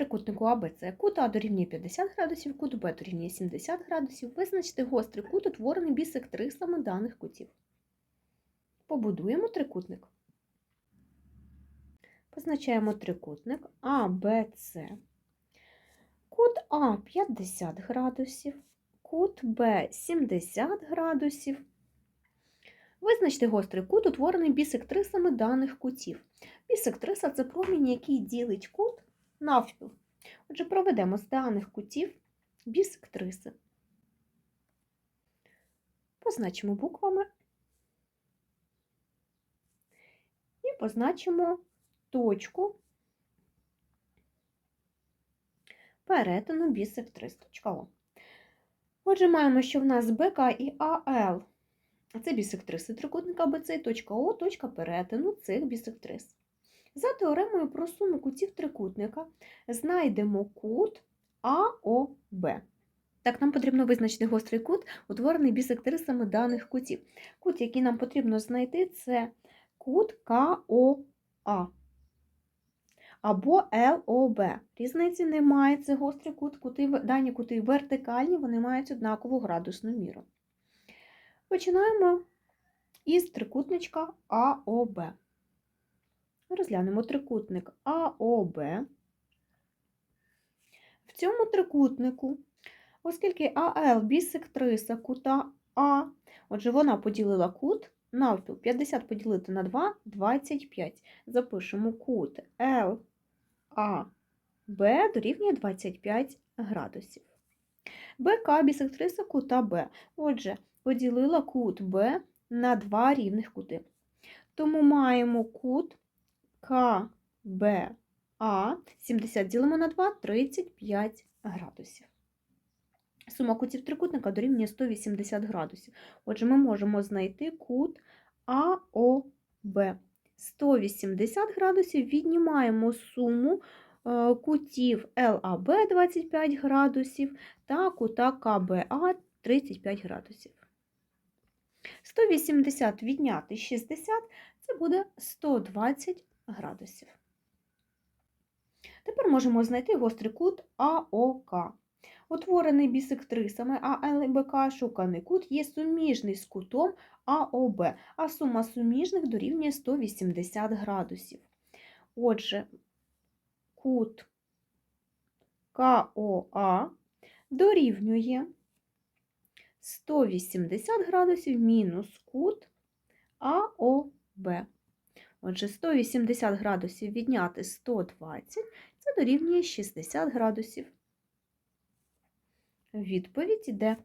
трикутнику АБЦ кут А дорівнює 50 градусів, кут Б дорівнює 70 градусів. Визначте гострий кут, утворений бісектрисами даних кутів. Побудуємо трикутник. Позначаємо трикутник АБЦ. Кут А 50 градусів, кут Б 70 градусів. Визначте гострий кут, утворений бісектрисами даних кутів. Бісектриса – це промінь, який ділить кут навпіл. Отже, проведемо з даних кутів бісектриси. Позначимо буквами і позначимо точку перетину бісектрис. Отже, маємо, що в нас БК і АЛ це бісектриси трикутника БЦ, точка О, точка перетину цих бісектрис. За теоремою про суму кутів трикутника знайдемо кут АОБ. Так, нам потрібно визначити гострий кут, утворений бісектрисами даних кутів. Кут, який нам потрібно знайти, це кут КОА або ЛОБ. Різниці немає, це гострий кут, кути, дані кути вертикальні, вони мають однакову градусну міру. Починаємо із трикутничка АОБ. Розглянемо трикутник АОБ. В цьому трикутнику, оскільки АЛ бісектриса кута А, отже, вона поділила кут навпіл. 50 поділити на 2 25. Запишемо кут ЛАБ дорівнює 25 градусів. БК бісектриса кута Б. Отже, поділила кут Б на два рівних кути. Тому маємо кут КБА 70 ділимо на 2 35 градусів. Сума кутів трикутника дорівнює 180 градусів. Отже, ми можемо знайти кут АОБ. 180 градусів віднімаємо суму е, кутів ЛАБ 25 градусів та кута КБА 35 градусів. 180 відняти 60 це буде 120 градусів. Тепер можемо знайти гострий кут АОК. Утворений бісектрисами АЛ і БК шуканий кут є суміжний з кутом АОБ, а сума суміжних дорівнює 180 градусів. Отже, кут КОА дорівнює 180 градусів мінус кут АОБ. Отже, 180 градусів відняти 120 це дорівнює 60 градусів. Відповідь йде